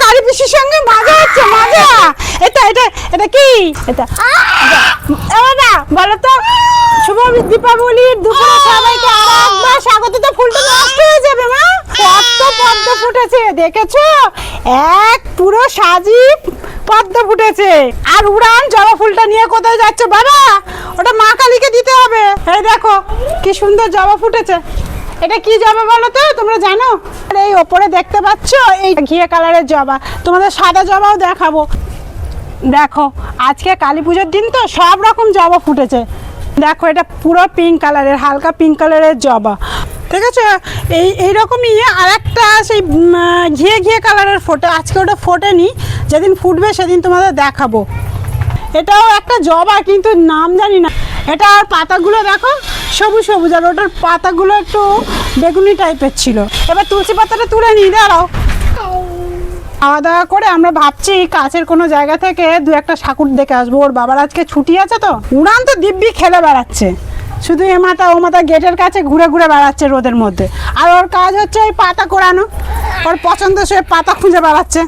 কালী ফুলটা নষ্ট হয়ে যাবে, মা। কত পদ্ম ফুটেছে, দেখেছ? এক পুরো সাজি পদ্ম ফুটেছে। আর উড়ান জবা ফুলটা নিয়ে কোথায় যাচ্ছে, বাবা? ওটা মা কালীকে দিতে হবে। এই দেখো, কি সুন্দর জবা ফুটেছে। এটা কি জবা বলো তো? তোমরা জানো? এই ওপরে দেখতে পাচ্ছ, এই ঘিয়ে কালারের জবা। তোমাদের সাদা জবাও দেখাবো। দেখো, আজকে কালী পুজোর দিন তো সব রকম জবা ফুটেছে। দেখো, এটা পুরো পিঙ্ক কালারের হালকা পিঙ্ক কালারের জবা। ঠিক আছে? এই, এইরকমই আর একটা সেই ঘিয়ে ঘিয়ে কালারের ফোটে আজকে ওটা ফোটেনি, যেদিন ফুটবে সেদিন তোমাদের দেখাবো। এটাও একটা জবা, কিন্তু নাম জানি না। এটা আর পাতাগুলো দেখো। সবুজ সবুজ, আর ওটার পাতাগুলো একটু বেগুনি টাইপের ছিল। এবার তুলসী পাতাটা তুলে নিই, দাঁড়াও। খাওয়া দাওয়া করে আমরা ভাবছি কাছের কোনো জায়গা থেকে দু একটা ঠাকুর দেখে আসব। ওর বাবার আজকে ছুটি আছে তো? উড়ান তো দিব্যি খেলে বেড়াচ্ছে। শুধু এ মাথা, ও মাথা গেটের কাছে ঘুরে ঘুরে বেড়াচ্ছে রোদের মধ্যে। আর ওর কাজ হচ্ছে ওই পাতা কোরানো। ওর পছন্দ সে পাতা খুঁজে বেড়াচ্ছে।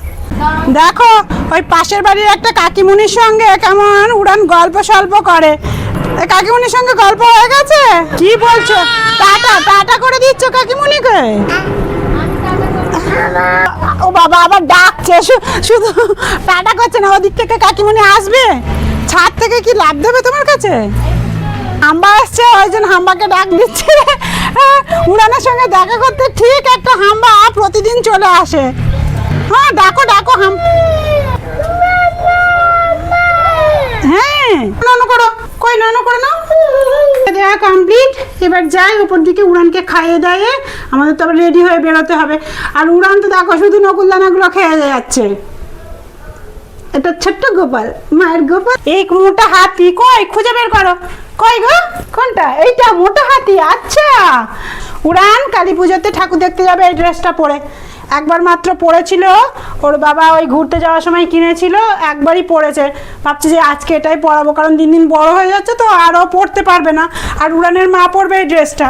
দেখো, ওই পাশের বাড়ির একটা কাকিমুনির সঙ্গে কেমন উড়ান গল্প সল্প করে। কাকিমুনির সঙ্গে গল্প হয়ে গেছে? কি বলছো? টাটা টাটা করে দিচ্ছ কাকিমুনিকে? ও বাবা আবার ডাকছে। শুধু টাটা করছে না ওদিক থেকে কাকিমণি আসবে? ছাদ থেকে কি লাভ দেবে তোমার কাছে? হাম্বা আসছে ওই জন্য হাম্বাকে ডাক দিচ্ছে উড়ানের সঙ্গে দেখা করতে ঠিক একটা হাম্বা প্রতিদিন চলে আসে। হ্যাঁ ডাকো ডাকো হাম হ্যাঁ। করো। নানো করো না দেওয়া কমপ্লিট এবার যাই, উপর দিকে উড়ানকে খাইয়ে আমাদের রেডি হয়ে বেরোতে হবে। আর উড়ান তো দেখো, শুধু নকুল দানাগুলো খেয়ে যাচ্ছে। এটা ছোট্ট গোপাল, মায়ের গোপাল। এই মোটা হাতি, কই? খুঁজে বের করো। কই গো? কোনটা? এইটা মোটা হাতি আচ্ছা। উড়ান, কালী পুজোতে ঠাকুর দেখতে যাবে এই ড্রেসটা পরে। একবার মাত্র পড়েছিল, ওর বাবা ওই ঘুরতে যাওয়ার সময় কিনেছিল, একবারই পড়েছে। ভাবছি যে আজকে এটাই পরাবো কারণ দিন দিন বড় হয়ে যাচ্ছে তো আরও পড়তে পারবে না। আর উড়ানের মা পড়বে এই ড্রেসটা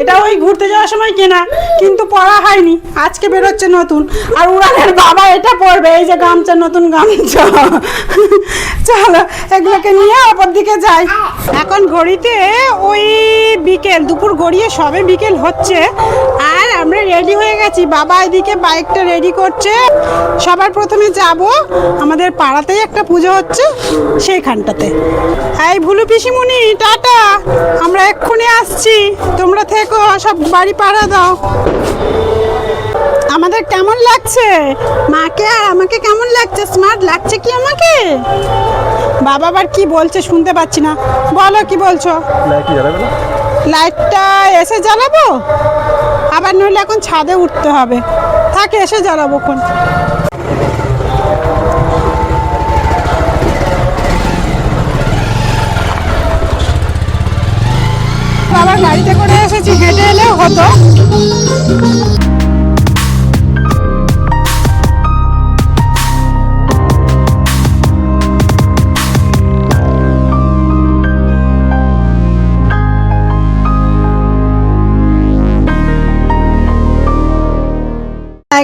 এটা ওই ঘুরতে যাওয়ার সময় কেনা, কিন্তু পড়া হয়নি। আজকে বেরোচ্ছে নতুন। আর উড়ানের বাবা এটা পড়বে, এই যে গামছা, নতুন গামছা। চলো, এগুলোকে নিয়ে অপর দিকে যাই। এখন ঘড়িতে ওই বিকেল, দুপুর গড়িয়ে সবে বিকেল হচ্ছে। আর আমরা রেডি হয়ে গেছি। বাবা এদিকে বাইকটা রেডি করছে। সবার প্রথমে যাব আমাদের পাড়াতেই একটা পুজো হচ্ছে সেইখানটাতে। এই ভুলু পিসিমুনি টাটা। আমরা এক্ষুনি আসছি। তোমরা থেকো সব বাড়ি পাড়া দাও। আমাদের কেমন লাগছে? মাকে আর আমাকে কেমন লাগছে? স্মার্ট লাগছে কি আমাকে? বাবা আবার কি বলছে শুনতে পাচ্ছি না। বলো কি বলছো? লাইটটা এসে জ্বালাবো? আবার নইলে এখন ছাদে উঠতে হবে। থাকে এসে জ্বালাবো কোন আবার গাড়িতে করে এসেছি হেঁটে এলেও হতো।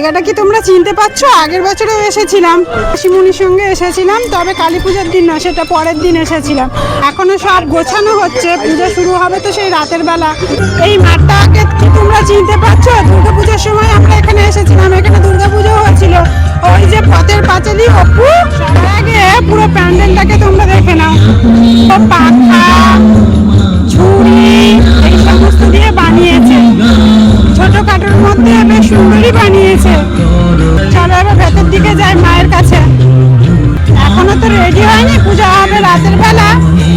জায়গাটা কি তোমরা চিনতে পারছ? আগের বছরেও এসেছিলাম। শিমুনির সঙ্গে এসেছিলাম, তবে কালী পুজোর দিন না সেটা পরের দিন এসেছিলাম। এখনও সব গোছানো হচ্ছে, পুজো শুরু হবে তো সেই রাতের বেলা। এই মাঠটাকে কি তোমরা চিনতে পারছ? দুর্গা পুজোর সময় আমরা এখানে এসেছিলাম, এখানে দুর্গা পুজো হয়েছিল ওই যে পথের পাঁচালি অপু আগে পুরো প্যান্ডেলটাকে তোমরা দেখে নাও। পাখা, ঝুড়ি, এই সমস্ত দিয়ে বানিয়েছে। ছোটখাটোর রাতের বেলা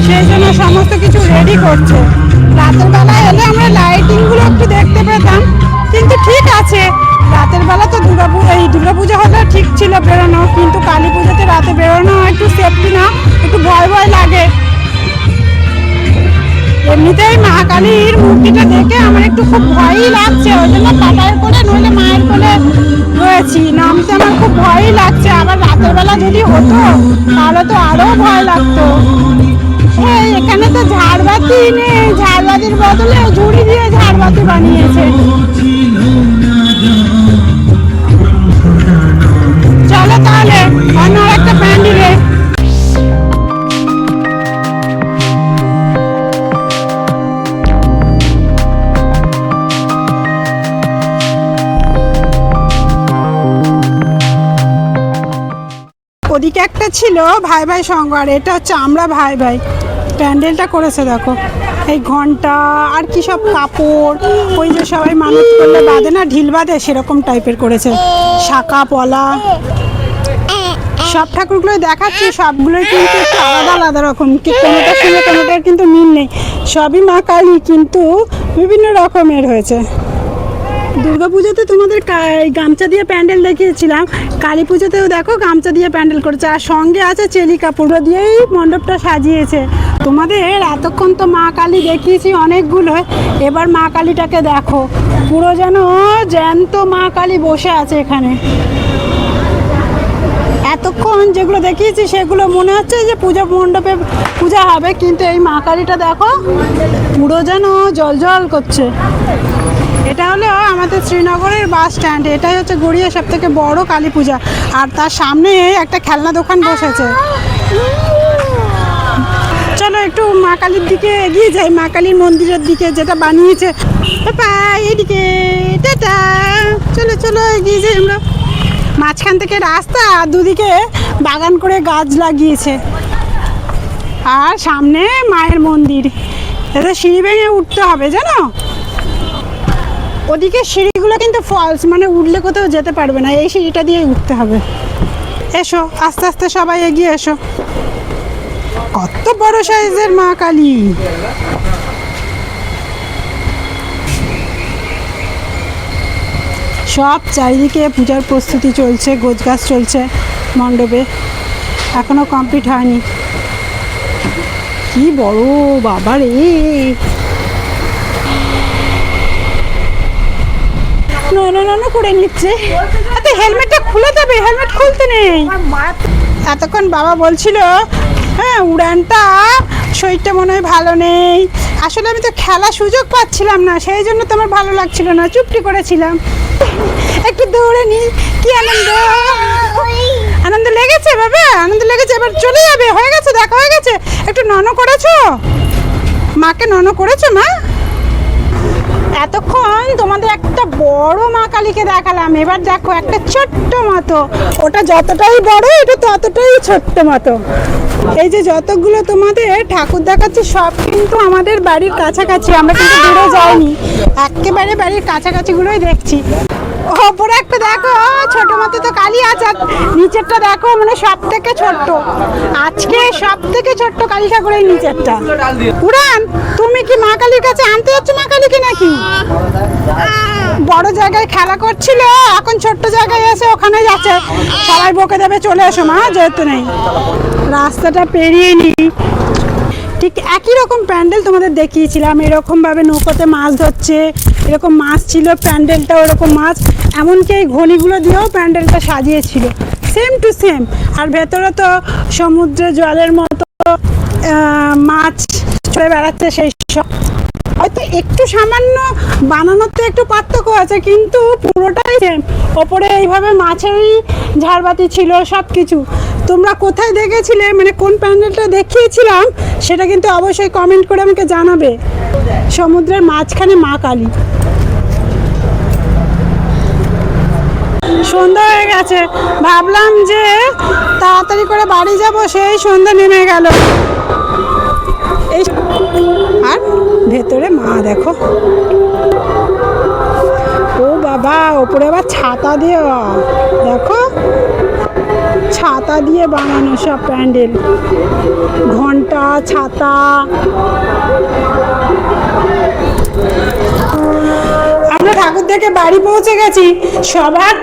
সেই জন্য সমস্ত কিছু রেডি করছে। রাতের বেলা এলে আমরা লাইটিংগুলো একটু দেখতে পেতাম, কিন্তু ঠিক আছে। রাতের বেলা তো দুর্গাপুজো এই দুর্গা পুজো হলে ঠিক ছিল বেরোনো, কিন্তু কালী পুজোতে রাতে বেরোনো একটু সেফটি না, একটু ভয় ভয় লাগে। মূর্তিটা দেখে আমার একটু খুব ভয়ই লাগছে, ওই জন্য পাতায় করে, নইলে মায়ের কোলে রয়েছি। নামতে আমার খুব ভয়ই লাগছে। আবার রাতের বেলা যদি হতো, তাহলে তো আরও ভয় লাগতো। হ্যাঁ এখানে তো ঝাড়বাতি নেই। ঝাড়বাতির বদলে ঝুড়ি দিয়ে ঝাড়বাতি বানিয়েছে। ছিল ভাই ভাই সঙ্গ আর এটা হচ্ছে আমরা ভাই ভাই। প্যান্ডেলটা করেছে দেখো। এই ঘণ্টা, আর কি সব কাপড়, ওই যে সবাই মানুষ করলে বাঁধে না, ঢিল বাঁধে, সেরকম টাইপের করেছে। শাখা, পলা। সব ঠাকুরগুলো দেখাচ্ছি, সবগুলোই কিন্তু আলাদা আলাদা রকম। কোনোটার সঙ্গে কোনোটার কিন্তু মিল নেই। সবই মা কালী, কিন্তু বিভিন্ন রকমের হয়েছে। দুর্গাপুজোতে তোমাদের এই গামছা দিয়ে প্যান্ডেল দেখিয়েছিলাম। কালী পুজোতেও দেখো গামছা দিয়ে প্যান্ডেল করেছে। আর সঙ্গে আছে চেলি কাপড় দিয়েই মণ্ডপটা সাজিয়েছে। তোমাদের এতক্ষণ তো মা কালী দেখিয়েছি অনেকগুলো। এবার মা কালীটাকে দেখো। পুরো যেন জ্যান্ত মা কালী বসে আছে এখানে। এতক্ষণ যেগুলো দেখিয়েছি, সেগুলো মনে হচ্ছে যে পূজা মণ্ডপে পূজা হবে। কিন্তু এই মা কালীটা দেখো, পুরো যেন জল জল করছে। এটা হলো আমাদের শ্রীনগরের বাস স্ট্যান্ড, এটাই হচ্ছে গড়িয়া সব থেকে বড় কালী পূজা। আর তার সামনে একটা খেলনা দোকান বসেছে। চলো একটু মা কালীর দিকে এগিয়ে যাই, মা কালীর মন্দিরের দিকে যেটা বানিয়েছে। এদিকে, টাটা। চলো চলো, এগিয়ে যাই আমরা। মাঝখান থেকে রাস্তা আর দুদিকে বাগান করে গাছ লাগিয়েছে। আর সামনে মায়ের মন্দির। এটা সিঁড়ি ভেঙে উঠতে হবে, জানো? ওদিকে সিঁড়িগুলো কিন্তু ফলস মানে উঠলে কোথাও যেতে পারবে না। এই সিঁড়িটা দিয়ে উঠতে হবে। এসো, আস্তে আস্তে সবাই এগিয়ে এসো। কত বড় সাইজের মা কালী। সব চারিদিকে পূজার প্রস্তুতি চলছে, গোছগাছ চলছে মণ্ডপে। এখনও কমপ্লিট হয়নি। কি বড় বাবা রে নন করে নিচ্ছে। এত হেলমেটটা খুলে দেবে হেলমেট খুলতে নেই। এতক্ষণ বাবা বলছিল হ্যাঁ উড়ানটা শরীরটা মনে হয় ভালো নেই। আসলে আমি তো খেলার সুযোগ পাচ্ছিলাম না, সেই জন্য তো আমার ভালো লাগছিল না, চুপটি করেছিলাম। একটু দৌড়ে নি, কি আনন্দ? আনন্দ লেগেছে বাবা, আনন্দ লেগেছে, এবার চলে যাবে, হয়ে গেছে, দেখা হয়ে গেছে। একটু নন করেছ? মাকে নন করেছ, মা? এতক্ষণ তোমাদের একটা বড় মা কালীকে দেখালাম। এবার দেখো একটা ছোট্ট মতো। ওটা যতটাই বড়, এটা ততটাই ছোট্ট মতো। এই যে যতগুলো তোমাদের ঠাকুর দেখাচ্ছে, সব কিন্তু আমাদের বাড়ির কাছাকাছি। আমরা কিন্তু দূরে যাইনি। একেবারে বাড়ির কাছাকাছিগুলোই দেখছি। ওপরে একটা দেখো ছোট মতো তো কালী আছে। আর নিচেরটা দেখো মানে সব থেকে ছোট্ট। আজকে সব থেকে ছোট্ট কালী ঠাকুরের নিচেরটা। উড়ান, তুমি কি মা কালীর কাছে আনতে যাচ্ছ মা কালীকে নাকি? বড় জায়গায় খেলা করছিল, এখন ছোট্ট জায়গায় এসে ওখানে যাচ্ছে। সবাই বকে দেবে, চলে এসো মা, যেহেতু নেই। রাস্তাটা পেরিয়ে নি ঠিক একই রকম প্যান্ডেল তোমাদের দেখিয়েছিলাম, এরকমভাবে নৌকোতে মাছ ধরছে এরকম মাছ ছিল প্যান্ডেলটাও ওরকম মাছ, এমনকি এই ঘনিগুলো দিয়েও প্যান্ডেলটা সাজিয়েছিল। সেম টু সেম আর ভেতরে তো সমুদ্রে জলের মতো মাছ চলে বেড়াচ্ছে সেই সব। হয়তো একটু সামান্য বানানোতে একটু পার্থক্য আছে, কিন্তু পুরোটাই সেম ওপরে এইভাবে মাছেরই ঝাড়বাতি ছিল সব কিছু তোমরা কোথায় দেখেছিলে মানে কোন প্যান্ডেলটা দেখিয়েছিলাম, সেটা কিন্তু অবশ্যই কমেন্ট করে আমাকে জানাবে। সমুদ্রের মাঝখানে মা কালী। সন্ধ্যা হয়ে গেছে। ভাবলাম যে তাড়াতাড়ি করে বাড়ি যাব, সেই সন্ধ্যা নেমে গেল। এই আর? ভেতরে, মা দেখো। ও বাবা, ওপরে আবার ছাতা দেওয়া দেখো। ছাতা দিয়ে বানানো সব প্যান্ডেল। ঘণ্টা, ছাতা। আমরা ঠাকুর দেখে বাড়ি পৌঁছে গেছি। সবার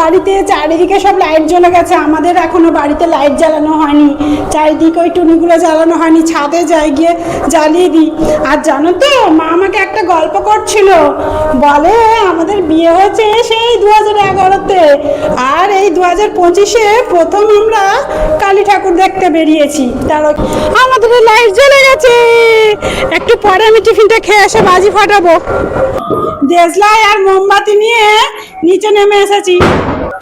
বাড়িতে চারিদিকে সব লাইট জ্বলে গেছে। আমাদের এখনও বাড়িতে লাইট জ্বালানো হয়নি। চারিদিকে ওই টুনিগুলো জ্বালানো হয়নি। ছাদে যাই গিয়ে জ্বালিয়ে দিই। আর জানো তো, মা আমাকে একটা গল্প করছিল। বলে, আমাদের বিয়ে হয়েছে সেই দু হাজার এগারোতে। এই দু হাজার পঁচিশে প্রথম আমরা কালী ঠাকুর দেখতে বেরিয়েছি। তার আমাদের লাইট জ্বলে গেছে। একটু পরে আমি টিফিনটা খেয়ে এসে বাজি ফাটাবো। দেশলাই আর মোমবাতি নিয়ে নিচে নেমে এসেছি।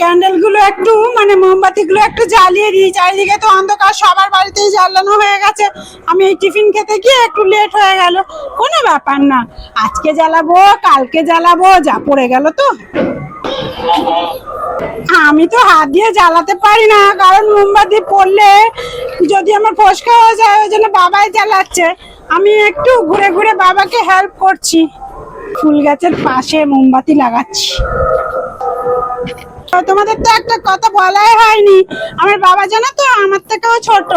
ক্যান্ডেলগুলো একটু মানে মোমবাতিগুলো একটু জ্বালিয়ে দিই। চারিদিকে তো অন্ধকার, সবার বাড়িতেই জ্বালানো হয়ে গেছে। আমি এই টিফিন খেতে গিয়ে একটু লেট হয়ে গেল। কোনো ব্যাপার না, আজকে জ্বালাবো, কালকে জ্বালাবো, যা পড়ে গেল তো। আমি তো হাত দিয়ে জ্বালাতে পারি না, কারণ মোমবাতি পড়লে যদি আমার ফসকা হয়ে যায়, ওই জন্য বাবাই জ্বালাচ্ছে। আমি একটু ঘুরে ঘুরে বাবাকে হেল্প করছি। ফুল গাছের পাশে মোমবাতি লাগাচ্ছি। তোমাদের তো একটা কথা বলাই হয়নি। আমার বাবা জানো তো আমার থেকেও ছোট।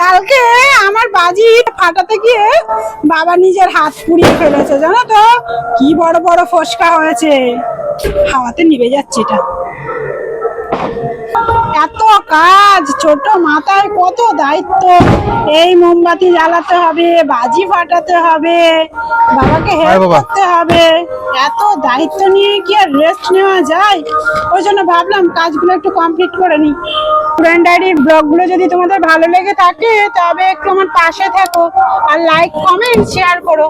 কালকে আমার বাজি ফাটাতে গিয়ে বাবা নিজের হাত পুড়িয়ে ফেলেছে, জানো তো? কি বড় বড় ফসকা হয়েছে। হাওয়াতে নিভে যাচ্ছে এটা। এত কাজ ছোট মাথায় কত দায়িত্ব। এই মোমবাতি জ্বালাতে হবে বাজি ফাটাতে হবে বাবাকে হেল্প করতে হবে। এত দায়িত্ব নিয়ে কি আর রেস্ট নেওয়া যায়? ওই জন্য ভাবলাম কাজগুলো একটু কমপ্লিট করে নিই। পুরান ডায়েরির ব্লগগুলো যদি তোমাদের ভালো লেগে থাকে তবে একটু আমার পাশে থাকো আর লাইক কমেন্ট শেয়ার করো।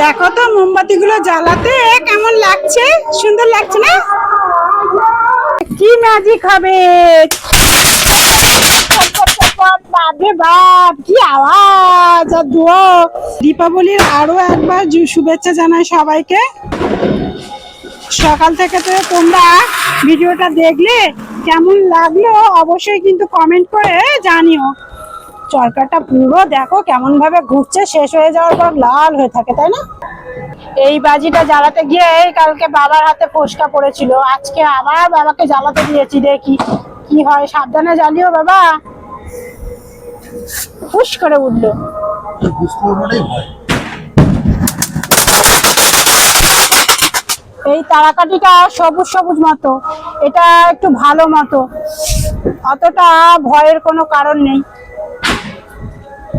দেখো তো মোমবাতিগুলো জ্বালাতে কেমন লাগছে? সুন্দর লাগছে না? কি ম্যাজিক হবে বাপ, কি আওয়াজ দীপাবলির আরও একবার শুভেচ্ছা জানাই সবাইকে। সকাল থেকে তো তোমরা ভিডিওটা দেখলে, কেমন লাগল অবশ্যই কিন্তু কমেন্ট করে জানিও। চরকাটা পুরো দেখো কেমন ভাবে ঘুরছে, শেষ হয়ে যাওয়ার পর লাল হয়ে থাকে, তাই না? এই বাজিটা জ্বালাতে গিয়ে এই কালকে বাবার হাতে ফোসকা পড়েছিল। আজকে আবার বাবাকে জ্বালাতে দিয়েছি, দেখি কি হয়। সাবধানে জ্বালিও বাবা। ফুস করে উঠল। এই তারাকাঠিটা সবুজ সবুজ মতো। এটা একটু ভালো মতো। অতটা ভয়ের কোনো কারণ নেই।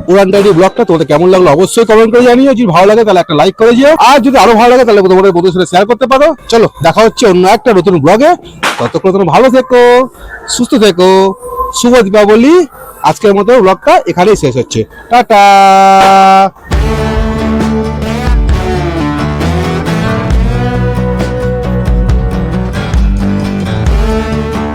পুরান ডায়েরি ব্লগটা তোমাদের কেমন লাগল অবশ্যই কমেন্ট করে জানিও। যদি ভালো লাগে তাহলে একটা লাইক করে দিও আর যদি আরও ভালো লাগে তাহলে তোমাদের বন্ধুদের সাথে শেয়ার করতে পারো। চলো, দেখা হচ্ছে অন্য একটা নতুন ব্লগে ততক্ষণ তোমরা ভালো থেকো, সুস্থ থেকো। শুভ দীপাবলি। আজকের মতো ব্লগটা এখানেই শেষ হচ্ছে। টাটা!